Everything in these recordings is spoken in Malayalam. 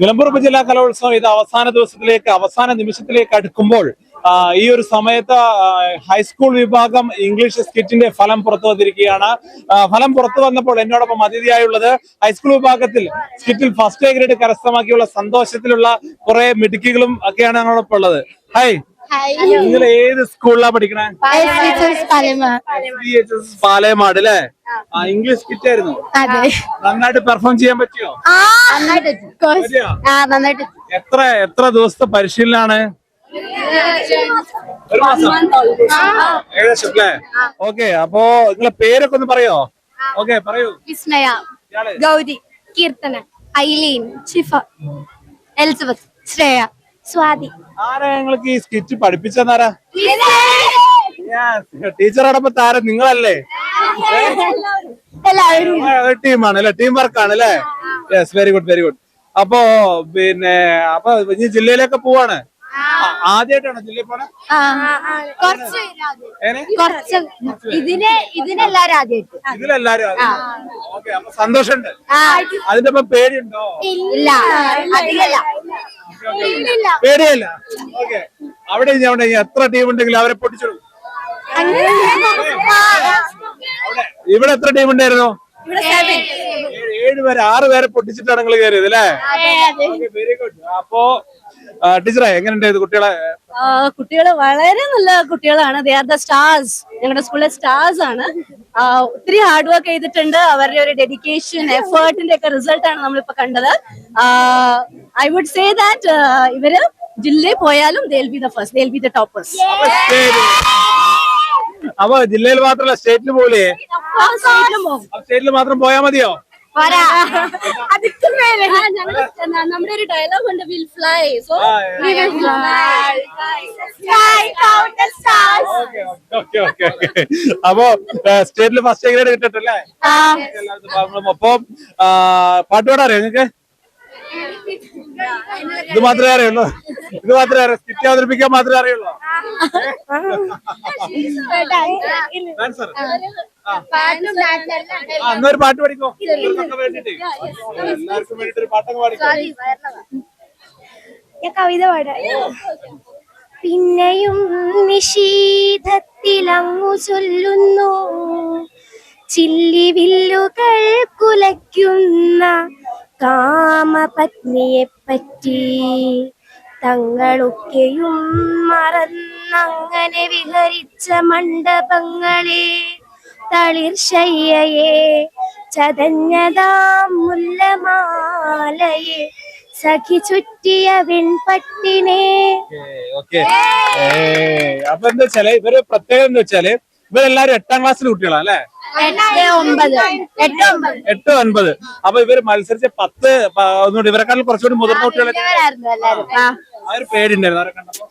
നിലമ്പൂർ ജില്ലാ കലോത്സവം ഇത് അവസാന ദിവസത്തിലേക്ക് അവസാന നിമിഷത്തിലേക്ക് അടുക്കുമ്പോൾ ഈ ഒരു സമയത്ത് ഹൈസ്കൂൾ വിഭാഗം ഇംഗ്ലീഷ് സ്കിറ്റിന്റെ ഫലം പുറത്തു വന്നിരിക്കുകയാണ്. ഫലം പുറത്തു വന്നപ്പോൾ എന്നോടൊപ്പം അതിഥിയായുള്ളത് ഹൈസ്കൂൾ വിഭാഗത്തിൽ സ്കിറ്റിൽ ഫസ്റ്റ് ഗ്രേഡ് കരസ്ഥമാക്കിയുള്ള സന്തോഷത്തിലുള്ള കുറെ മിടുക്കികളും ഒക്കെയാണ് ഞങ്ങളോടൊപ്പം ഉള്ളത്. ഹായ് നിങ്ങൾ ഏത് സ്കൂളിലാ പഠിക്കണേ? പാലയമാട് അല്ലേ? ആ. ഇംഗ്ലീഷ് കിറ്റ് ആയിരുന്നു. അതെ. നന്നായിട്ട് പെർഫോം ചെയ്യാൻ പറ്റിയോ? പറ്റിയോ? ആ നന്നായിട്ട് എത്ര എത്ര ദിവസത്തെ പരിശീലനാണ് ഒരു മാസം. ഏകദേശം അല്ലേ? ഓക്കെ അപ്പോ നിങ്ങളെ പേരൊക്കെ ഒന്ന് പറയോ? ഓക്കെ പറയൂ. Vismaya Gauri Keerthana Aileen Shifa Elizabeth Shreya. Swathi. ആരാ ഞങ്ങൾക്ക് ഈ സ്കിറ്റ് പഠിപ്പിച്ചെന്നാരാ? ടീച്ചറോടൊപ്പം താരം നിങ്ങളല്ലേ? ടീമാണ് അല്ലെ? ടീം വർക്കാണ് അല്ലേ? Yes very good very good അപ്പോ പിന്നെ അപ്പൊ ഇനി ജില്ലയിലേക്ക് പോവാണ്. ആദ്യമായിട്ടാണോ ജില്ലയിൽ പോണേ? ഇതിന് ഇതിനെല്ലാരും ആദ്യമായിട്ട് ഇതിലെല്ലാരും ഓക്കെ അപ്പൊ സന്തോഷമുണ്ട്. അതിന്റെ ഒപ്പം പേടിയുണ്ടോ? ഇല്ല പേടിയല്ല. ഓക്കെ. അവിടെ ഇനി അവിടെ എത്ര ടീം ഉണ്ടെങ്കിലും അവരെ പൊട്ടിച്ചു അവിടെ. ഇവിടെ എത്ര ടീം ഉണ്ടായിരുന്നു? ഏഴ് പേര് ആറ് പേരെ പൊട്ടിച്ചിട്ടാണ് നിങ്ങൾ കയറിയത് അല്ലേ? വെരി ഗുഡ് അപ്പോ ടീച്ചറെ എങ്ങനെയുണ്ടായത് കുട്ടികളെ? കുട്ടികൾ വളരെ നല്ല കുട്ടികളാണ്. ദേ ആർ ദ സ്റ്റാർസ് ഞങ്ങളുടെ സ്കൂളിലെ സ്റ്റാർസ് ആണ്. ഒത്തിരി ഹാർഡ് വർക്ക് ചെയ്തിട്ടുണ്ട്. അവരുടെ ഒരു ഡെഡിക്കേഷൻ എഫേർട്ടിന്റെ ഒക്കെ റിസൾട്ട് ആണ് നമ്മളിപ്പോ കണ്ടത്. ഐ വുഡ് സേ ദാറ്റ് ഇവർ ജില്ലയിൽ പോയാലും ബി ദ ഫസ്റ്റ് ദേ ബി ദ ടോപ്പേഴ്സ് അപ്പൊ state- അപ്പൊ ജില്ലയിൽ മാത്രമല്ല സ്റ്റേറ്റിൽ പോലെ സ്റ്റേറ്റിൽ മാത്രം പോയാ മതിയോ? നമ്മുടെ ഒരു ഡയലോഗ് ഉണ്ട് will fly so okay okay okay അപ്പൊ സ്റ്റേറ്റിൽ ഫസ്റ്റ് ഗ്രേഡ് കിട്ടിട്ടല്ലേ ഒപ്പം. ആ, പാട്ട് പാടാൻ അറിയോ നിങ്ങക്ക് ഇത് മാത്രമേ അറിയുള്ളൂ. ഇത് മാത്രമേ അറിയാം. സ്കിറ്റ് അവതരിപ്പിക്കാൻ മാത്രമേ അറിയുള്ളൂ. എന്നൊരു പാട്ട് പഠിക്കോ ഞാൻ കവിത പാടാം. പിന്നെയും നിഷീധത്തിലങ്ങു ചൊല്ലുന്നു ചില്ലിവില്ലുകൾ കുലയ്ക്കുന്ന കാമപത്നിയെ പറ്റി തങ്ങളൊക്കെയും മറന്നങ്ങനെ വിഹരിച്ച മണ്ഡപങ്ങളെ തളിർശയ്യയെ ചതഞ്ഞതാം മുല്ലമാലയെ സഖി ചുറ്റിയ വെൺപട്ടിനെ. അപ്പൊ എന്താ വെച്ചാൽ ഇവർ പ്രത്യേകത എന്താ വെച്ചാൽ ഇവരെല്ലാരും എട്ടാം ക്ലാസ്സിലെ കുട്ടികളാ അല്ലെ? എട്ട് ഒൻപത്. അപ്പൊ ഇവർ മത്സരിച്ച പത്ത് ഒന്നുകൂടി. ഇവരെക്കാളും കുറച്ചുകൂടി മുതിർന്ന കുട്ടികളൊക്കെ ആ. ഒരു പേടിണ്ടായിരുന്നു അവരെ കണ്ടപ്പോ.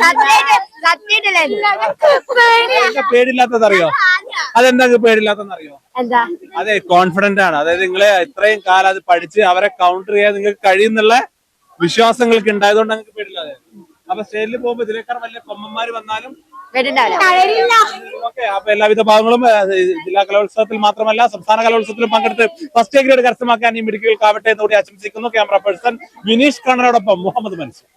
സത്യായിട്ട് സത്യായിട്ടല്ലായിരുന്നു എന്താ പേടില്ലാത്തത് അറിയോ അതെന്താ പേടില്ലാത്തതെന്ന് അറിയോ എന്താ? അതെ കോൺഫിഡന്റ് ആണ്. അതായത് നിങ്ങളെ ഇത്രയും കാലം അത് പഠിച്ച് അവരെ കൗണ്ടർ ചെയ്യാൻ നിങ്ങൾക്ക് കഴിയുന്നുള്ള വിശ്വാസങ്ങൾക്ക് ഉണ്ടായതുകൊണ്ട് നിങ്ങൾക്ക് പേടില്ലാതെ അപ്പൊ സ്റ്റേജിൽ പോകുമ്പോ ഇതിനേക്കാൾ വലിയ കൊമ്മന്മാര് വന്നാലും അപ്പൊ എല്ലാവിധ ഭാഗങ്ങളും ജില്ലാ കലോത്സവത്തിൽ മാത്രമല്ല സംസ്ഥാന കലോത്സവത്തിലും പങ്കെടുത്ത് ഫസ്റ്റ് ഗ്രേഡ് കരസ്ഥമാക്കാൻ ഈ മെഡിക്കൽ എന്ന് കൂടി ആശംസിക്കുന്നു ക്യാമറ പേഴ്സൺ വിനീഷ് കണ്ണനോടൊപ്പം മുഹമ്മദ് മൻസൂർ.